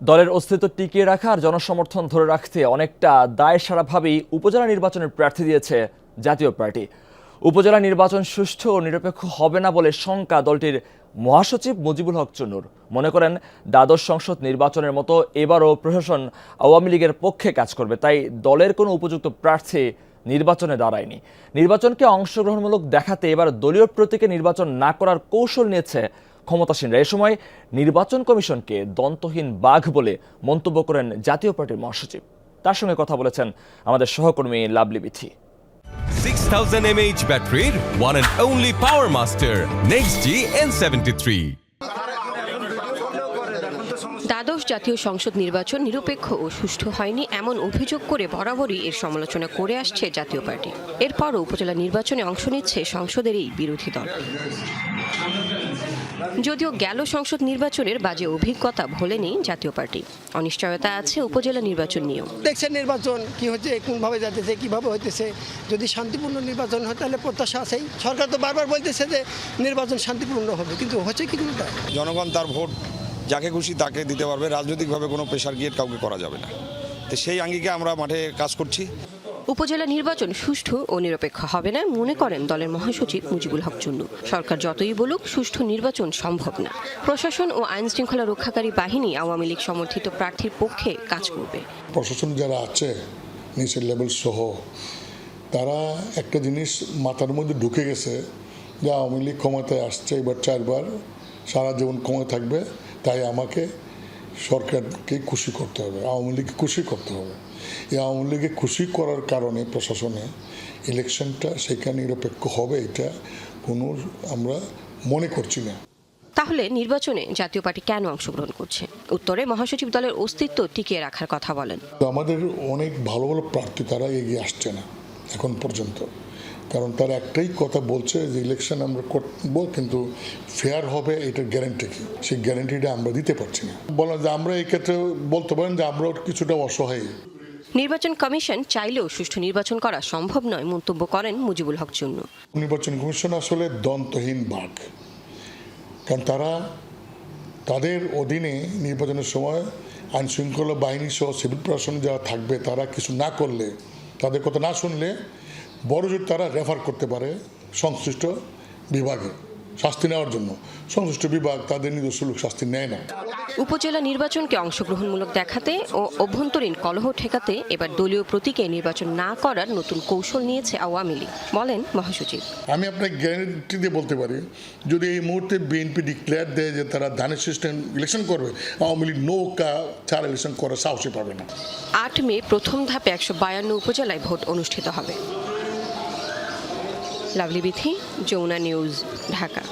দলের অস্তিত্ব টিকিয়ে রাখা আর জনসমর্থন ধরে রাখতে অনেকটা দায় সারাভাবেই উপজেলা নির্বাচনের প্রার্থী দিয়েছে জাতীয় পার্টি। উপজেলা নির্বাচন সুষ্ঠু ও নিরপেক্ষ হবে না বলে শঙ্কা দলটির মহাসচিব মুজিবুল হক চুন্নুর। মনে করেন, দ্বাদশ সংসদ নির্বাচনের মতো এবারও প্রশাসন আওয়ামী লীগের পক্ষে কাজ করবে, তাই দলের কোনো উপযুক্ত প্রার্থী নির্বাচনে দাঁড়ায়নি। নির্বাচনকে অংশগ্রহণমূলক দেখাতে এবার দলীয় প্রতীকে নির্বাচন না করার কৌশল নিয়েছে ক্ষমতাসীনরা এ সময় নির্বাচন কমিশনকে দন্তহীন বাঘ বলে মন্তব্য করেন জাতীয় পার্টির মহাসচিব। তার সঙ্গে কথা বলেছেন আমাদের সহকর্মী লাভলি বিথি। 6000 mAh ব্যাটারির only power master next G N seventy N73 দ্বাদশ জাতীয় সংসদ নির্বাচন নিরপেক্ষ ও সুষ্ঠু হয়নি এমন অভিযোগ করে বরাবরই এর সমালোচনা করে আসছে জাতীয় পার্টি। এরপরও উপজেলা নির্বাচনে অংশ নিচ্ছে সংসদের এই বিরোধী দল। যদিও গেল সংসদ নির্বাচনের বাজে অভিজ্ঞতা ভোলেনি জাতীয় পার্টি। অনিশ্চয়তা আছে উপজেলা নির্বাচন নিয়েও। দেখছেন নির্বাচন কি হচ্ছে কোনভাবে যাইতেছে কীভাবে হইতেছে। যদি শান্তিপূর্ণ নির্বাচন হয় তাহলে প্রত্যাশা আছেই। সরকার তো বারবার বলতেছে যে নির্বাচন শান্তিপূর্ণ হবে কিন্তু হচ্ছে কি জনগণ তার ভোট যাকে খুশি তাকে দিতে পারবে রাজনৈতিকভাবে কোনো প্রেশার গিয়ে কাউকে করা যাবে না। তো সেই আঙ্গিকে আমরা মাঠে কাজ করছি। উপজেলা নির্বাচন সুষ্ঠু ও নিরপেক্ষ হবে না মনে করেন দলের মহাসচিব মুজিবুল হক চুন্নু। সরকার যতই বলুক সুষ্ঠু নির্বাচন সম্ভব না। প্রশাসন ও আইন শৃঙ্খলা রক্ষাকারী বাহিনী আওয়ামী লীগ সমর্থিত প্রার্থীর পক্ষে কাজ করবে। প্রশাসন যারা আছে নিচের লেভেল সহ তারা একটা জিনিস মাথার মধ্যে ঢুকে গেছে যে আওয়ামী লীগ ক্ষমতায় আসছে এবার চারবার। সারা জীবন ক্ষমতা থাকবে তাই আমাকে সরকারকে খুশি করতে হবে আওয়ামী লীগকে খুশি করতে হবে। এই আওয়ামী লীগকে খুশি করার কারণে প্রশাসনে ইলেকশনটা সেখানে নিরপেক্ষ হবে এটা কোনো আমরা মনে করছি না। তাহলে নির্বাচনে জাতীয় পার্টি কেন অংশগ্রহণ করছে? উত্তরে মহাসচিব দলের অস্তিত্ব টিকিয়ে রাখার কথা বলেন। আমাদের অনেক ভালো ভালো প্রার্থী তারা এগিয়ে আসছে না এখন পর্যন্ত। কারণ তারা একটাই কথা বলছে যে ইলেকশন আমরা করব কিন্তু ফেয়ার হবে এটার গ্যারেন্টি কি? সেই গ্যারেন্টিটা আমরা দিতে পারছি না। বলা যে আমরা এই ক্ষেত্রে বলতে পারেন যে আমরাও কিছুটা অসহায়। নির্বাচন কমিশন চাইলেও সুষ্ঠু নির্বাচন করা সম্ভব নয় মন্তব্য করেন মুজিবুল হক চুন্নু। নির্বাচন কমিশন আসলে দন্তহীন বাঘ। কারণ তারা তাদের অধীনে নির্বাচনের সময় আইন শৃঙ্খলা বাহিনী সহ সিভিল প্রশাসন যারা থাকবে তারা কিছু না করলে তাদের কথা না শুনলে বড় জোর তারা রেফার করতে পারে সংশ্লিষ্ট বিভাগে শাস্তি নেওয়ার জন্য। সংশ্লিষ্ট বিভাগ তাদের নিজস্ব লোক শাস্তি নেয় না। উপজেলা নির্বাচনকে অংশগ্রহণমূলক দেখাতে ও অভ্যন্তরীণ কলহ ঠেকাতে এবার দলীয় প্রতীকে নির্বাচন না করার নতুন কৌশল নিয়েছে আওয়ামী লীগ। বলেন মহাসচিব। আমি আপনাকে গ্যারেন্টি দিয়ে বলতে পারি যদি এই মুহূর্তে বিএনপি ডিক্লেয়ার দেয় যে তারা ধানের সিস্টেম ইলেকশন করবে আওয়ামী লীগ নৌকা ছাড়া ইলেকশন করার সাহসই পাবে না। আট মে প্রথম ধাপে একশো বায়ান্ন উপজেলায় ভোট অনুষ্ঠিত হবে। লাভলি বিথি যমুনা নিউজ ঢাকা।